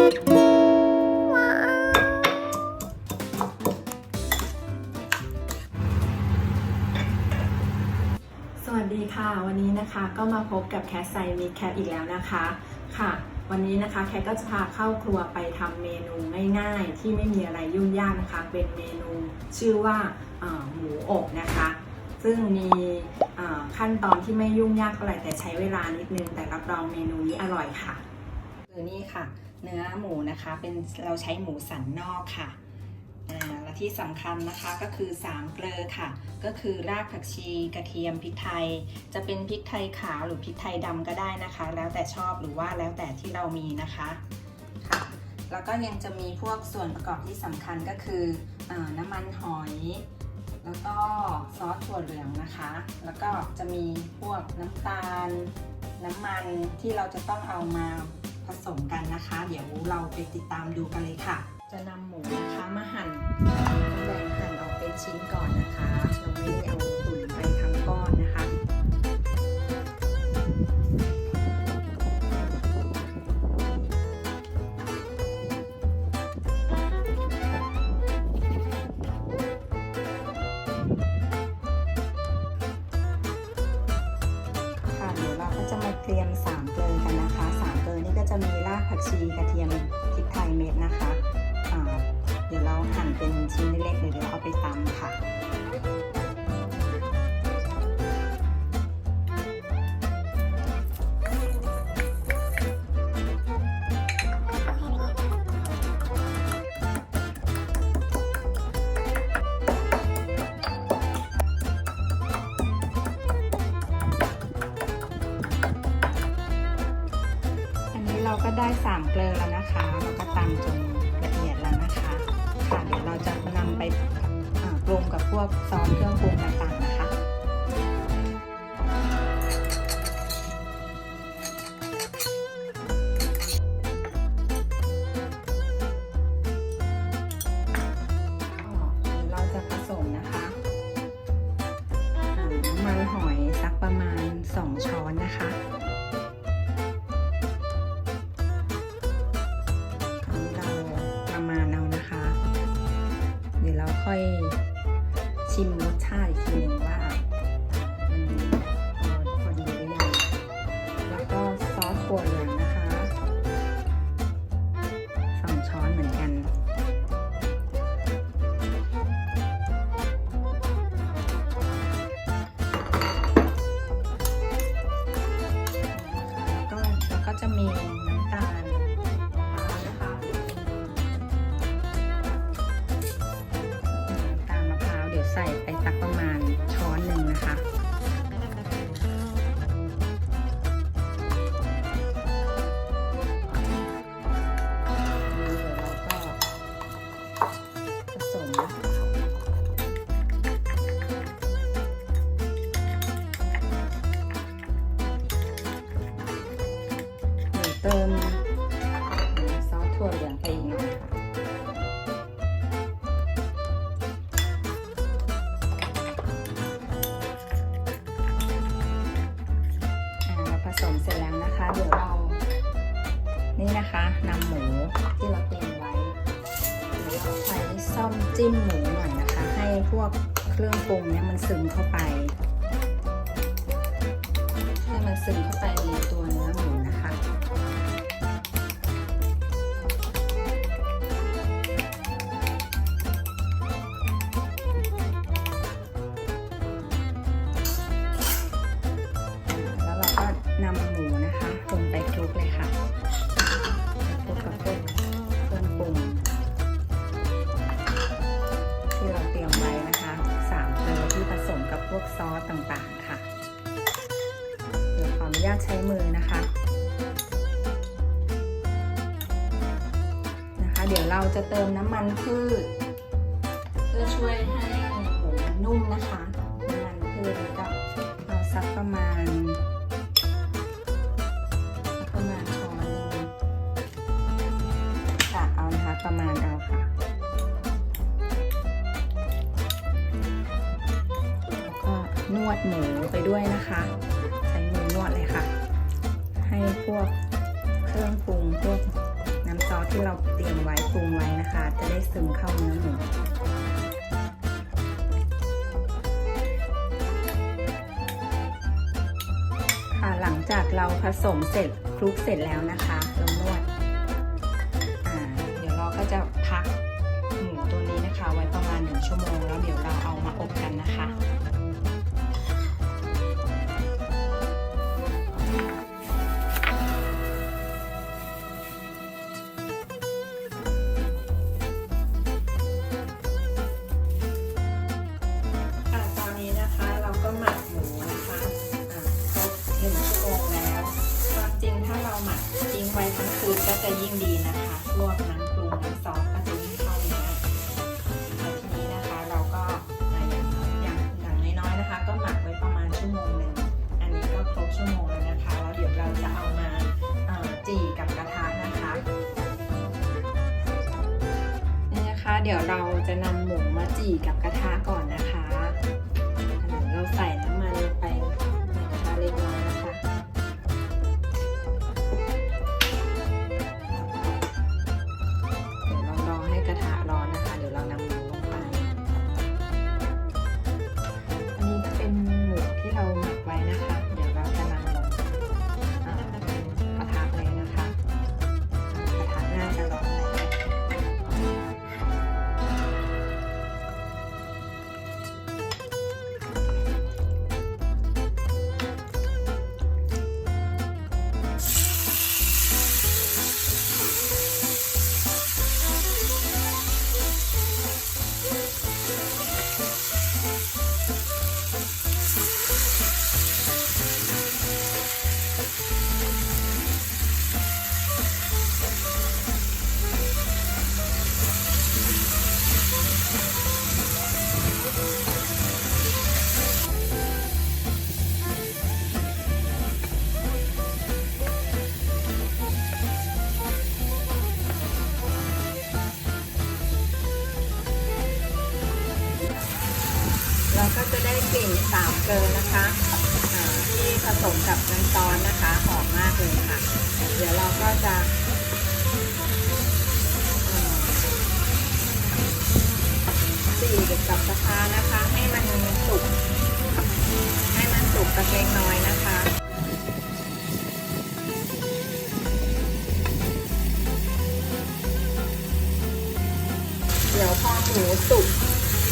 สวัสดีค่ะ วันนี้นะคะก็มาพบกับแคทไซมีแคทอีกแล้วนะคะค่ะ วันนี้นะคะแคทก็จะพาเข้าครัวไปทำเมนูง่ายๆ ที่ไม่มีอะไรยุ่งยากนะคะ เป็นเมนูชื่อว่าหมูอบนะคะซึ่งมีขั้นตอนที่ไม่ยุ่งยากเท่าไหร่แต่ใช้เวลานิดนึง แต่รับรองเมนูนี้อร่อยค่ะ คือนี่ค่ะ เนื้อหมูนะคะเป็นเราใช้หมูสันนอกค่ะและที่สำคัญนะคะก็คือ3เกลือค่ะ ก็คือรากผักชีกระเทียมพริกไทย จะเป็นพริกไทยขาวหรือพริกไทยดำก็ได้นะคะ แล้วแต่ชอบหรือว่าแล้วแต่ที่เรามีนะคะค่ะ แล้วก็ยังจะมีพวกส่วนประกอบที่สำคัญก็คืออน้ำมันหอย แล้วก็ซอสถั่วเหลืองนะคะ แล้วก็จะมีพวกน้ำตาล น้ำมันที่เราจะต้องเอามา ผสมกันนะคะ เดี๋ยวเราไปติดตามดูกันเลยค่ะ จะนำหมูนะคะมาหั่นแบ่งหั่นออกเป็นชิ้นก่อนนะคะเราไม่ได้เอาตุ๋นไปทั้งก้อนนะคะค่ะเดี๋ยวเราก็จะมาเตรียม3เจะมีรากผักชีกระเทียมพริกไทยเม็ดนะคะะเดี๋ยวเราหั่นเป็นชิ้นเล็กๆเดี๋ยวเราเอาไปตำค่ะ เหมือนกัน สมเสร็จแล้วนะคะ เดี๋ยวเรา นี่นะคะนำหมูที่เราเตรียมไว้เดี๋ยวเราใช้ซ่อมจิ้มหมูหน่อยนะคะ ให้พวกเครื่องปรุงเนี่ยมันซึมเข้าไป ให้มันซึมเข้าไปใน มันพืชเพื่อช่วยให้หมูนุ่มนะคะน้ำมันพืชแล้วก็เอาสักประมาณ ประมาณช้อนหนึงกะเอานะคะประมาณเอาค่ะแล้วก็นวดหมูไปด้วยนะคะ ใช้มือนวดเลยค่ะ ให้พวก ได้ซึมเข้าเนื้อหมูค่ะหลังจากเราผสมเสร็จคลุกเสร็จแล้วนะคะ เดี๋ยวเราจะนำหมูมาจี่กับกระทะก่อน นะคะที่ผสมกับน้ำซอสนะคะหอมมากเลยค่ะ เดี๋ยวเราก็จะเอ่อจี่กับกระทะนะคะ ให้มันสุกให้มันสุกสักเล็กน้อยนะคะเดี๋ยวพอหมูสุก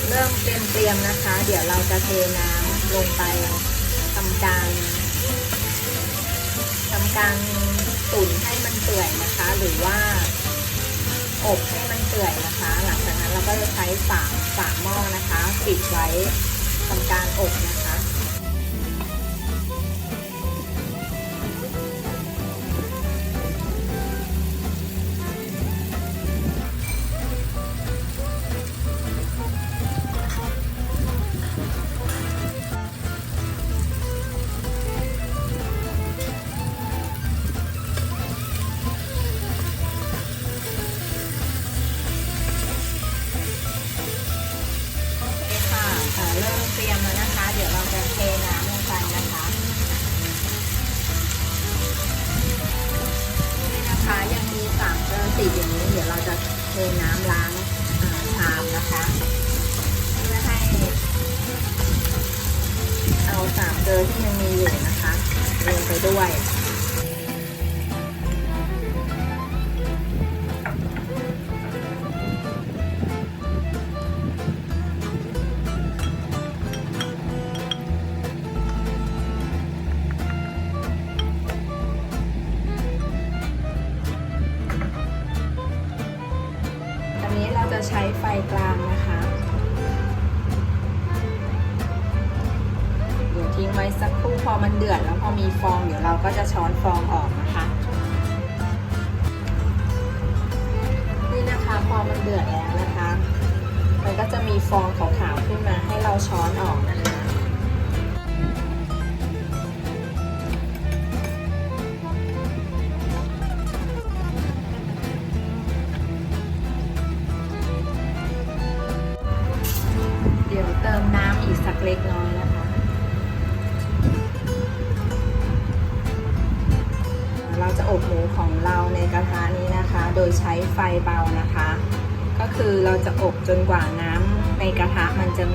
เริ่มเตรียมเตรียมๆนะคะ เดี๋ยวเราจะเทน้ำ ลงไปทำการทำการตุ๋นให้มันเปื่อยนะคะ หรือว่า อบให้มันเปื่อยนะคะ หลังจากนั้นเราก็จะใช้ฝาฝาหม้อนะคะ ปิดไว้ทำการอบนะคะ จะเทน้ำล้างอ่าชามนะคะเพื่อให้ เอาสามเกลือที่ยังมีอยู่นะคะลงไปด้วย ช้ไฟกลางนะคะ เดี๋ยวทิ้งไว้สักครู่พอมันเดือดแล้วพอมีฟองเดี๋ยวเราก็จะช้อนฟองออกนะคะนี่นะคะพอมันเดือดแล้วนะคะ มันก็จะมีฟองขาวๆขึ้นมาให้เราช้อนออกนะคะ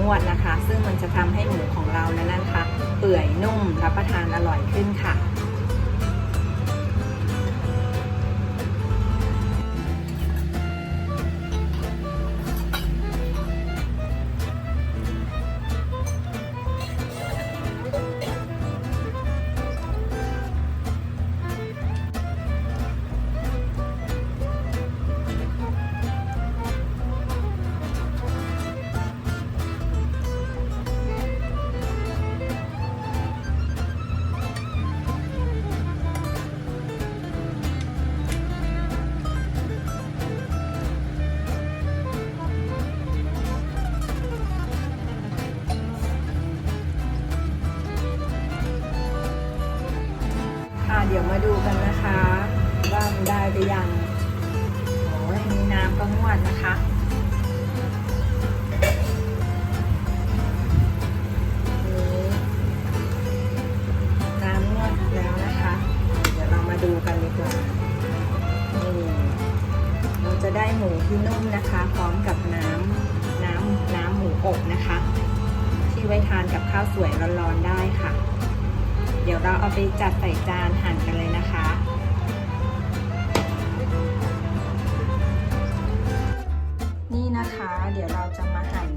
งวดนะคะ ซึ่งมันจะทำให้หมูของเรานั้นนะคะ เปื่อยนุ่มรับประทานอร่อยขึ้นค่ะาวสวยร้อนๆได้ค่ะ เดี๋ยวเราเอาไปจัดใส่จานหั่นกันเลยนะคะนี่นะคะ เดี๋ยวเราจะมาหั่น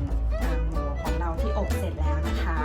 หมูของเราที่อบเสร็จแล้วนะคะ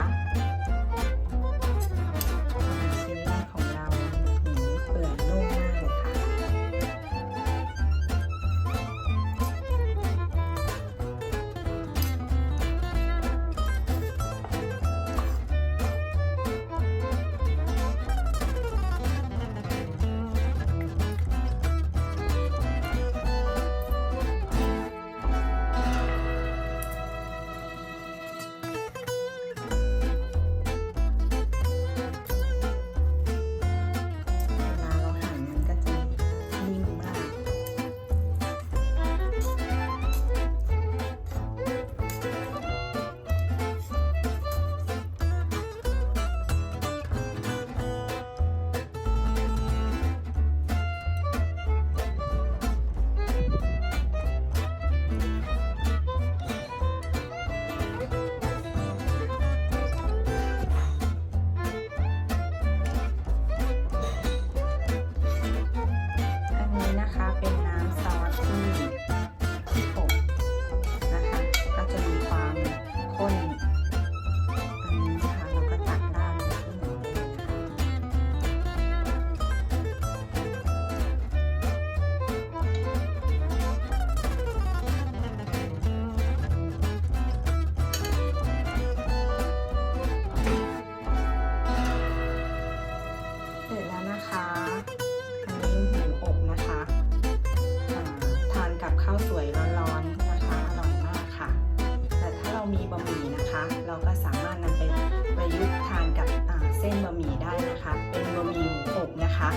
เส้นบะหมี่ได้นะคะ เป็นบะหมี่หมูอบนะคะ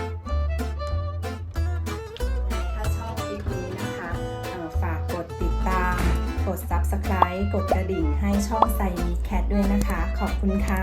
ถ้าชอบคลิปนี้นะคะฝากกดติดตาม กด Subscribe กดกระดิ่งให้ช่องไซมีแคทด้วยนะคะ ขอบคุณค่ะ